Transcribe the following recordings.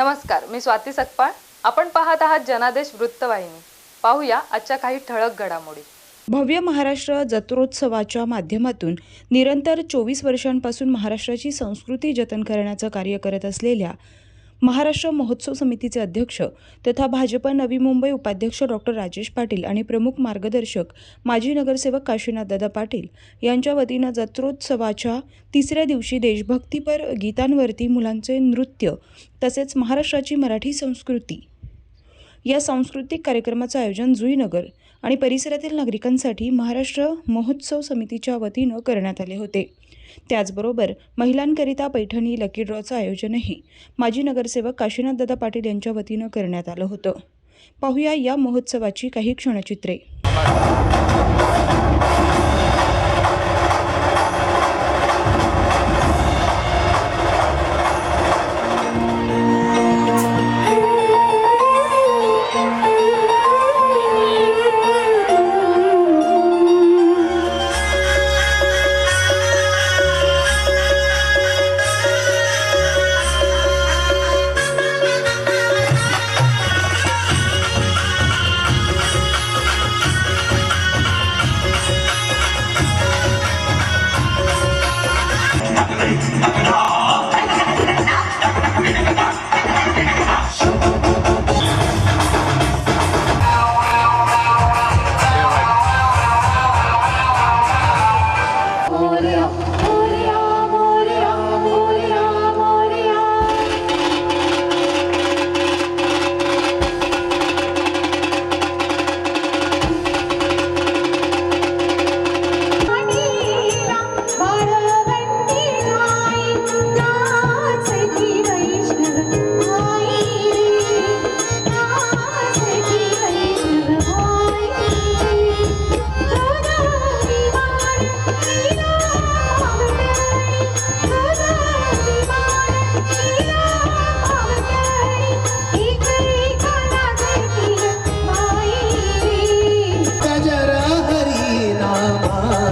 नमस्कार मी स्वाती सकपाळ. आपण पाहत आहात जनादेश वृत्तवाहिनी. पाहूया आजच्या काही ठळक घडामोडी. भव्य महाराष्ट्र जत्रोत्सवाच्या माध्यमातून निरंतर चोवीस वर्षांपासून महाराष्ट्राची संस्कृती जतन करण्याचं कार्य करत असलेल्या महाराष्ट्र महोत्सव समितीचे अध्यक्ष तथा भाजप नवी मुंबई उपाध्यक्ष डॉक्टर राजेश पाटील आणि प्रमुख मार्गदर्शक माजी नगरसेवक काशीनाथदादा पाटील यांच्या वतीनं जत्रोत्सवाच्या तिसऱ्या दिवशी देशभक्तीपर गीतांवरती मुलांचे नृत्य तसेच महाराष्ट्राची मराठी संस्कृती. या सांस्कृतिक कार्यक्रमाचं आयोजन जुईनगर आणि परिसरातील नागरिकांसाठी महाराष्ट्र महोत्सव समितीच्या वतीनं करण्यात आले होते. त्याचबरोबर महिलांकरिता पैठणी लकी ड्रॉचं आयोजनही माजी नगरसेवक काशीनाथदादा पाटील यांच्या वतीनं करण्यात आलं होतं. पाहूया या महोत्सवाची काही क्षणचित्रे.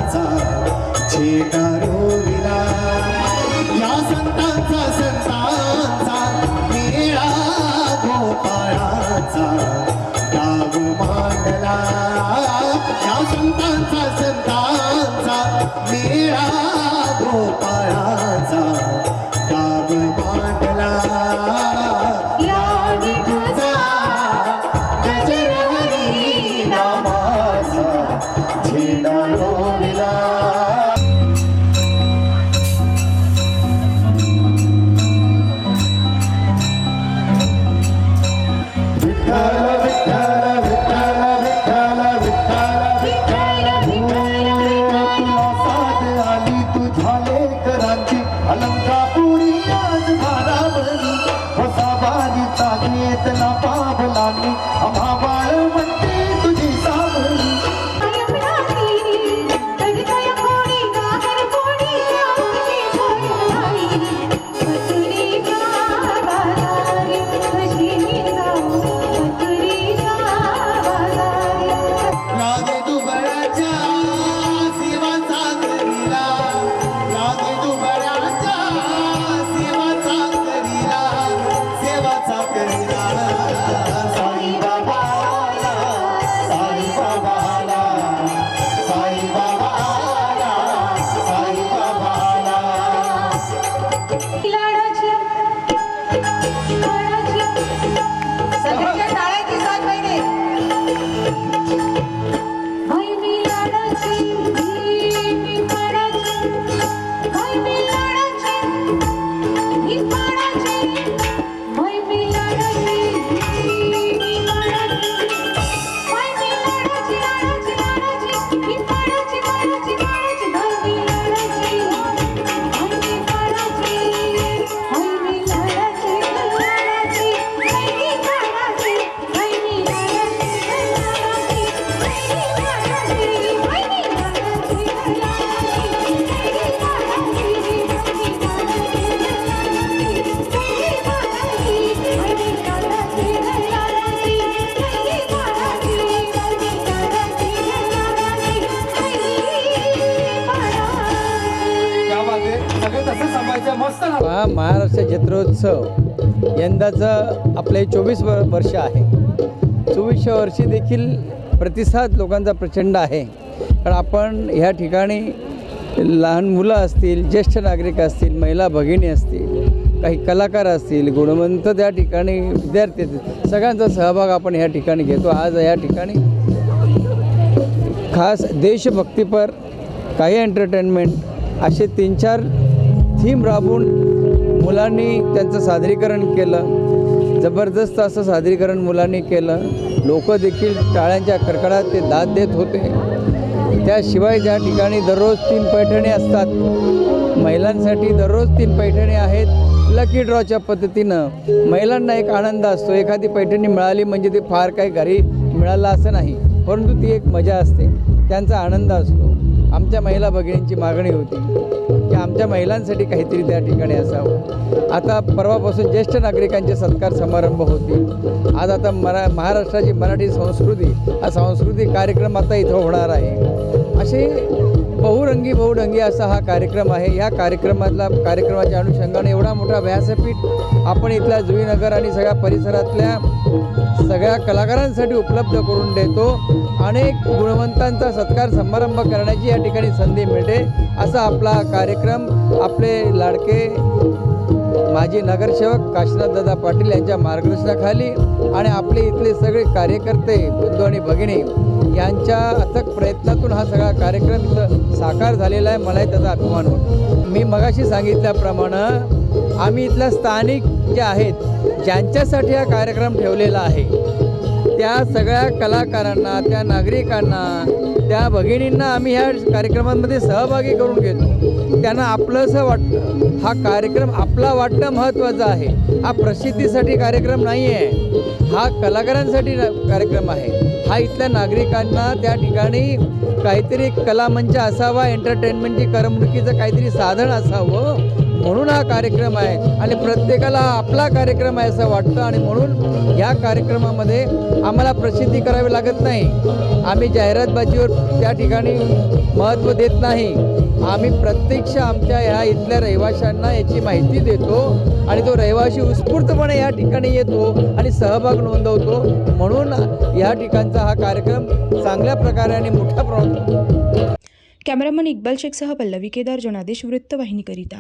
संतांचा छेटा रोविला या संतांचा संतांचा मेळा गोपाळाचा गाव मांडला. या संतांचा संतांचा मेळा गोपाळाचा गाव मांडला. या हा महाराष्ट्र जत्रोत्सव यंदाचं आपले चोवीस व वर्ष आहे. चोवीसशे वर्षी देखील प्रतिसाद लोकांचा प्रचंड आहे. कारण आपण ह्या ठिकाणी लहान मुलं असतील ज्येष्ठ नागरिक असतील महिला भगिनी असतील काही कलाकार असतील गुणवंत त्या ठिकाणी विद्यार्थी असतील सगळ्यांचा सहभाग आपण ह्या ठिकाणी घेतो. आज या ठिकाणी खास देशभक्तीपर काही एंटरटेनमेंट असे तीन चार थीम राबून मुलांनी त्यांचं सादरीकरण केलं जबरदस्त असं सादरीकरण मुलांनी केलं. लोक देखील टाळ्यांच्या कडकडात ते दाद देत होते. त्याशिवाय ज्या ठिकाणी दररोज तीन पैठणी असतात महिलांसाठी दररोज तीन पैठणी आहेत लकी ड्रॉच्या पद्धतीनं. महिलांना एक आनंद असतो एखादी पैठणी मिळाली म्हणजे ते फार काही घरी मिळालं असं नाही परंतु ती एक मजा असते त्यांचा आनंद असतो. आमच्या महिला भगिनींची मागणी होती की आमच्या महिलांसाठी काहीतरी त्या ठिकाणी असावं. आता परवापासून ज्येष्ठ नागरिकांचे सत्कार समारंभ होतील. आज आता मरा महाराष्ट्राची मराठी संस्कृती हा सांस्कृतिक कार्यक्रम आता इथं होणार आहे. असे बहुरंगी बहुरंगी असा हा कार्यक्रम आहे. या कार्यक्रमातला कार्यक्रमाच्या अनुषंगाने एवढा मोठा व्यासपीठ आपण इथल्या जुईनगर आणि सगळ्या परिसरातल्या सगळ्या कलाकारांसाठी उपलब्ध करून देतो. अनेक गुणवंतांचा सत्कार समारंभ करण्याची या ठिकाणी संधी मिळते. असा आपला कार्यक्रम आपले लाडके माजी नगरसेवक काशीनाथ दादा पाटील यांच्या मार्गदर्शनाखाली आणि आपले इथले सगळे कार्यकर्ते बंधू आणि भगिनी यांच्या अथक प्रयत्नातून हा सगळा कार्यक्रम इथं साकार झालेला आहे. मलाही त्याचा अभिमान होतो. मी मगाशी सांगितल्याप्रमाणे आम्ही इथल्या स्थानिक जे आहेत ज्यांच्यासाठी हा कार्यक्रम ठेवलेला आहे त्या सगळ्या कलाकारांना त्या नागरिकांना त्या भगिनींना आम्ही ह्या कार्यक्रमांमध्ये सहभागी करून घेतो. त्यांना आपलंसं वाटतं. हा कार्यक्रम आपला वाटणं महत्त्वाचं आहे. हा प्रसिद्धीसाठी कार्यक्रम नाही आहे हा कलाकारांसाठी कार्यक्रम आहे. हा इथल्या नागरिकांना त्या ठिकाणी काहीतरी कलामंच असावा एंटरटेनमेंटची करमणुकीचं काहीतरी साधन असावं म्हणून हा कार्यक्रम आहे आणि प्रत्येकाला आपला कार्यक्रम आहे असं वाटतं आणि म्हणून या कार्यक्रमामध्ये आम्हाला प्रसिद्धी करावी लागत नाही. आम्ही जाहिरातबाजीवर त्या ठिकाणी महत्त्व देत नाही. आम्ही प्रत्यक्ष आमच्या ह्या इथल्या रहिवाशांना याची माहिती देतो आणि तो रहिवाशी उत्स्फूर्तपणे या ठिकाणी येतो आणि सहभाग नोंदवतो. म्हणून या ठिकाणचा हा कार्यक्रम चांगल्या प्रकारे आणि मोठ्या प्रमाणात कॅमेरामन इक्बाल शेखसह पल्लवी केदार जनादेश वृत्तवाहिनीकरिता